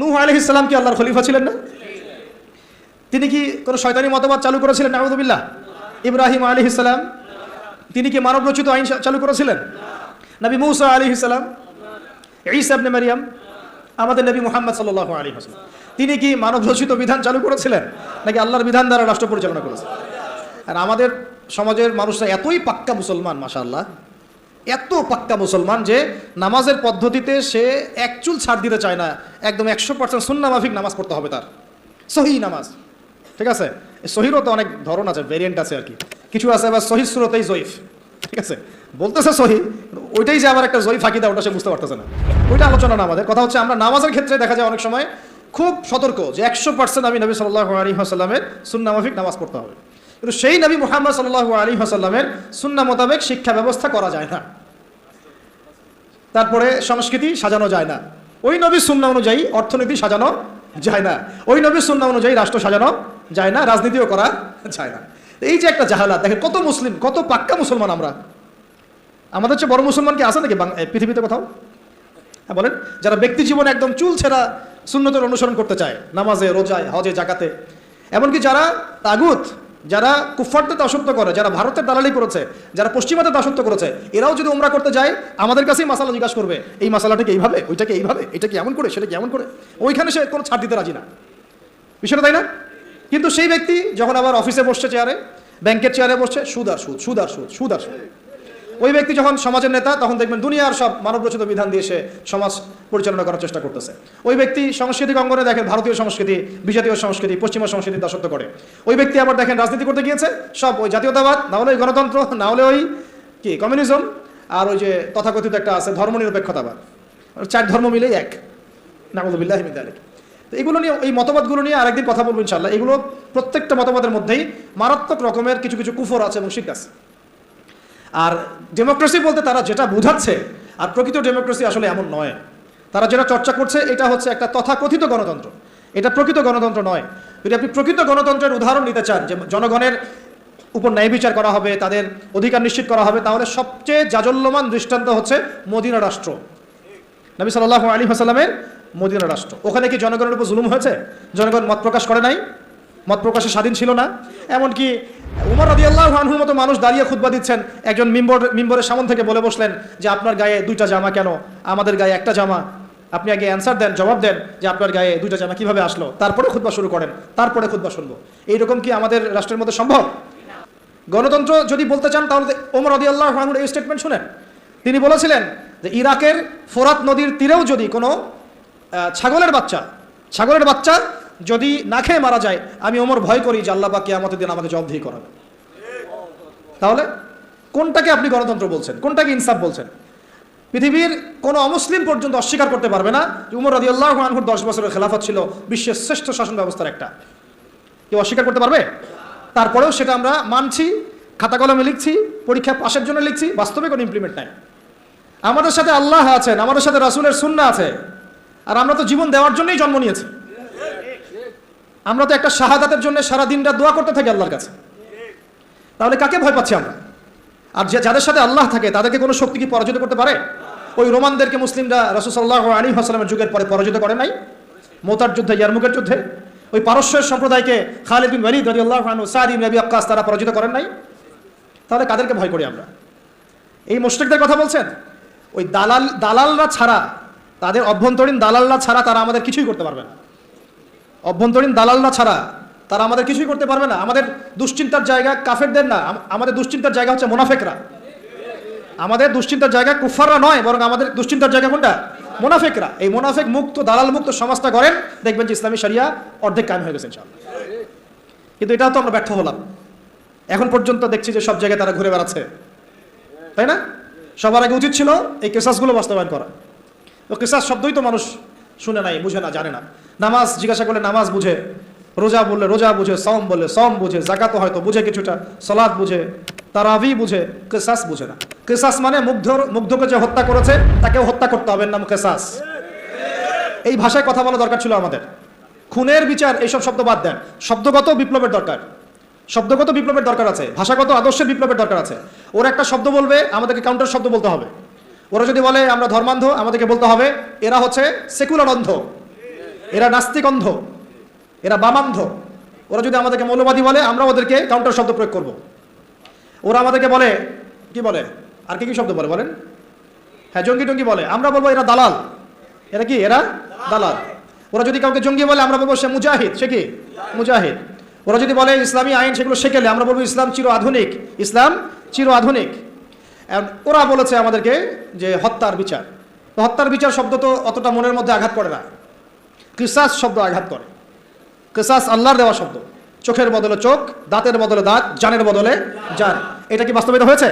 নূহ আলহ ইসলাম কি আল্লাহর খলিফা ছিলেন না? তিনি কি কোনো শয়তানি মতবাদ চালু করেছিলেন? নাহমদুবিল্লাহ ইব্রাহিম আলী ইসলাম তিনি কি মানব রচিত আইন চালু করেছিলেন? নবী মৌসা আলী ইসলাম ইসাবনে মারিয়াম, আমাদের নবী মোহাম্মদ সাল্লাহ আলী হাসলাম তিনি কি মানব রচিত বিধান চালু করেছিলেন? নাকি আল্লাহর বিধান দ্বারা রাষ্ট্র পরিচালনা করেছেন আর আমাদের সমাজের মানুষরা এতই পাক্কা মুসলমান, মাশাআল্লাহ এত পাক্কা মুসলমান যে নামাজের পদ্ধতিতে সে এক চুল ছাড় দিতে চায় না। একদম একশো পার্সেন্ট সুন্না মাফিক নামাজ পড়তে হবে তার। সহি নামাজ। ঠিক আছে? সহিরও তো অনেক ধরন আছে ভেরিয়েন্ট আছে আর কি। কিছু আছে আবার সহি সুরতেই জয়ীফ। ঠিক আছে? বলতেছে সহি ওইটাই যে আবার একটা জয়ীফ ফাঁকি দেয় ওটা সে বুঝতে পারতেছে না। ওইটা আলোচনা না আমাদের। কথা হচ্ছে আমরা নামাজের ক্ষেত্রে দেখা যায় অনেক সময় খুব সতর্ক যে একশো পার্সেন্ট আমি নবী সাল্লাহ আলী হাসাল্লামের সুন্না মাফিক নামাজ পড়তে হবে। কিন্তু সেই নবী মোহাম্মদ সাল্লাহ আলী হাসাল্লামের সুন্না মোতাবেক শিক্ষা ব্যবস্থা করা যায় না। তারপরে সংস্কৃতি সাজানো যায় না। ওই নবীর সুন্না অনুযায়ী অর্থনীতি সাজানো যায় না। ওই নবীর সুন্না অনুযায়ী রাষ্ট্র সাজানো যায় না, রাজনীতিও করা যায় না। এই যে একটা জাহালাত, দেখেন কত মুসলিম, কত পাক্কা মুসলমান আমরা। আমাদের চেয়ে বড় মুসলমান কি আছে নাকি পৃথিবীতে কোথাও? হ্যাঁ বলেন। যারা ব্যক্তি জীবনে একদম চুল ছেঁড়া শূন্যতের অনুসরণ করতে চায়, নামাজে, রোজায়, হজে, জাকাতে। এমনকি যারা তাগুত যারা কুফারদের দাসত্ব করে, যারা ভারতের দালালি করেছে, যারা পশ্চিমাদের দাসত্ব করেছে, এরাও যদি উমরা করতে যায়, আমাদের কাছেই মাসালা জিজ্ঞাসা করবে। এই মাসালাটাকে এইভাবে, ওইটাকে এইভাবে, এটা কেমন করে, সেটা কেমন করে? ওইখানে সে কোনো ছাড় দিতে রাজি না। বিষয়টা তাই না? কিন্তু সেই ব্যক্তি যখন আবার অফিসে বসছে চেয়ারে ব্যাংকের চেয়ারে বসছে, সুদ আর সুদ সুদ আর সুদ সুদ আর সুদ। ওই ব্যক্তি যখন সমাজের নেতা, তখন দেখবেন দুনিয়ার সব মানবরচিত বিধান দিয়ে সে সমাজ পরিচালনা করার চেষ্টা করতেছে। ওই ব্যক্তি সাংস্কৃতিক অঙ্গনে দেখেন ভারতীয় সংস্কৃতি, বিজাতীয় সংস্কৃতি, পশ্চিমা সংস্কৃতি দাসত্ব করে। ওই ব্যক্তি আবার দেখেন রাজনীতি করতে গিয়েছে, সব ওই জাতীয়তাবাদ, না হলে ওই গণতন্ত্র, না হলে ওই কি, কমিউনিজম, আর ওই যে তথাকথিত একটা আছে ধর্মনিরপেক্ষতাবাদ। চার ধর্ম মিলেই এক। নামদুবিল্লাহ মিদালিক তো এগুলো নিয়ে, এই মতবাদগুলো নিয়ে আরেকদিন কথা বলব ইনশাল্লাহ এগুলো প্রত্যেকটা মতবাদের মধ্যেই মারাত্মক রকমের কিছু কিছু কুফর আছে এবং শিখ আছে। আর ডেমোক্রেসি বলতে তারা যেটা বোঝাচ্ছে, আর প্রকৃত ডেমোক্রেসি আসলে এমন নয়। তারা যেটা চর্চা করছে, এটা হচ্ছে একটা তথাকথিত গণতন্ত্র। এটা প্রকৃত গণতন্ত্র নয়। যদি আপনি প্রকৃত গণতন্ত্রের উদাহরণ নিতে চান, যে জনগণের উপর ন্যায় বিচার করা হবে, তাদের অধিকার নিশ্চিত করা হবে, তাহলে সবচেয়ে জাজল্যমান দৃষ্টান্ত হচ্ছে মদিনা রাষ্ট্র। নবী সাল্লাহ আলী হাসালামের মদিনা রাষ্ট্র। ওখানে কি জনগণের উপর জুলুম হয়েছে? জনগণ মত প্রকাশ করে নাই? মত প্রকাশে স্বাধীন ছিল না। এমনকি উমর রদি আল্লাহ আনহুর মতো মানুষ দাঁড়িয়ে খুতবা দিচ্ছেন, একজন মিম্বর, মিম্বরের সামন থেকে বলে বসলেন যে, আপনার গায়ে দুইটা জামা কেন? আমাদের গায়ে একটা জামা। আপনি আগে অ্যান্সার দেন, জবাব দেন যে, আপনার গায়ে দুইটা জামা কীভাবে আসলো? তারপরে খুতবা শুরু করেন, তারপরে খুতবা শুনব। এইরকম কি আমাদের রাষ্ট্রের মধ্যে সম্ভব? গণতন্ত্র যদি বলতে চান, তাহলে ওমর রদি আল্লাহ আনহুর এই স্টেটমেন্ট শুনেন। তিনি বলেছিলেন যে, ইরাকের ফোরাত নদীর তীরেও যদি কোনো ছাগলের বাচ্চা ছাগলের বাচ্চা যদি না খেয়ে মারা যায়, আমি ওমর ভয় করি যে আল্লাহ বা কিয়ামতের দিন আমাকে জবাবদিহি করাবে। তাহলে কোনটাকে আপনি গণতন্ত্র বলছেন? কোনটাকে ইনসাফ বলছেন? পৃথিবীর কোনো অমুসলিম পর্যন্ত অস্বীকার করতে পারবে না যে উমর রদি আল্লাহ আনহুর দশ বছরের খেলাফত ছিল বিশ্বের শ্রেষ্ঠ শাসন ব্যবস্থার একটা। কেউ অস্বীকার করতে পারবে? তারপরেও সেটা আমরা মানছি, খাতা কলমে লিখছি, পরীক্ষা পাশের জন্য লিখছি, বাস্তবে কোনো ইমপ্লিমেন্ট নাই। আমাদের সাথে আল্লাহ আছেন, আমাদের সাথে রাসুলের সুন্না আছে। আর আমরা তো জীবন দেওয়ার জন্যই জন্ম নিয়েছি। আমরা তো একটা শাহাদাতের জন্য সারা দিনটা দোয়া করতে থাকি আল্লাহর কাছে। তাহলে কাকে ভয় পাচ্ছি আমরা? আর যে যাদের সাথে আল্লাহ থাকে, তাদেরকে কোনো শক্তি কি পরাজিত করতে পারে? ওই রোমানদেরকে মুসলিমরা রসুসাল্লাহ আলী হাসলামের যুগের পরে পরাজিত করে নাই? মোতার যুদ্ধে ইয়ারমুকের যুদ্ধে? ওই পারস্যের সম্প্রদায়কে খালিদ বিন ওয়ালিদ রাদিয়াল্লাহু আনহু সাদ ইবনে আবি আক্কাস তারা পরাজিত করেন নাই? তাহলে কাদেরকে ভয় করি আমরা? এই মুশরিকদের কথা বলছেন? ওই দালাল, দালালরা ছাড়া, তাদের অভ্যন্তরীণ দালালরা ছাড়া তারা আমাদের কিছুই করতে পারবে না। অভ্যন্তরীণ দালালরা ছাড়া তারা আমাদের কিছুই করতে পারবে না। আমাদের দুশ্চিন্তার জায়গা কাফেরদের না। আমাদের দুশ্চিন্তার জায়গা হচ্ছে মোনাফেকরা। আমাদের দুশ্চিন্তার জায়গা কুফাররা নয়, বরং আমাদের দুশ্চিন্তার জায়গা কোনটা? মোনাফেকরা। এই মোনাফেক মুক্ত দালাল মুক্ত সমাজটা করেন দেখবেন যে ইসলামী সারিয়া অর্ধেক কায়েম হয়ে গেছে কিন্তু এটাও তো আমরা ব্যর্থ হলাম। এখন পর্যন্ত দেখছি যে সব জায়গায় তারা ঘুরে বেড়াচ্ছে। তাই না? সবার আগে উচিত ছিল এই কেসাসগুলো বাস্তবায়ন করা। তো কেসাস শব্দই তো মানুষ শুনে নাই, বুঝে না, জানে না। নামাজ, জিজ্ঞাসা করলে নামাজ বুঝে, রোজা বললে রোজা বুঝে সম বললে সম বুঝে জাকাত হয়তো বুঝে কিছুটা সলাদ বুঝে তারাভি বুঝে, কেসাস বুঝে না। কেসাস মানে মুগ্ধ, মুগ্ধকে যে হত্যা করেছে, তাকেও হত্যা করতে হবে নাম কেসাস। এই ভাষায় কথা বলা দরকার ছিল আমাদের। খুনের বিচার, এইসব শব্দ বাদ দেন। শব্দগত বিপ্লবের দরকার। শব্দগত বিপ্লবের দরকার আছে। ভাষাগত আদর্শের বিপ্লবের দরকার আছে। ওরা একটা শব্দ বলবে, আমাদেরকে কাউন্টার শব্দ বলতে হবে। ওরা যদি বলে, আমরা ধর্মান্ধ, আমাদেরকে বলতে হবে, এরা হচ্ছে সেকুলার অন্ধ। এরা নাস্তিক অন্ধ এরা বামান্ধ। ওরা যদি আমাদেরকে মৌলবাদী বলে আমরা ওদেরকে কাউন্টার শব্দ প্রয়োগ করব। ওরা আমাদেরকে বলে, কি বলে? আর কি কি শব্দ বলে বলেন? হ্যাঁ জঙ্গি টঙ্গি বলে। আমরা বলব এরা দালাল। এরা কি? এরা দালাল। ওরা যদি কাউকে জঙ্গি বলে, আমরা বলব সে মুজাহিদ। সে কি? মুজাহিদ। ওরা যদি বলে ইসলামী আইন সেগুলো শেখেলে আমরা বলব ইসলাম চির আধুনিক। ইসলাম চির আধুনিক। ওরা বলেছে আমাদেরকে যে হত্যার বিচার। হত্যার বিচার শব্দ তো অতটা মনের মধ্যে আঘাত পড়ে না। কিসাস শব্দ আঘাত করে। কিসাস আল্লাহর দেওয়া শব্দ। চোখের বদলে চোখ, দাঁতের বদলে দাঁত, জানের বদলে জান। এটা কি বাস্তবায়িত হয়েছে?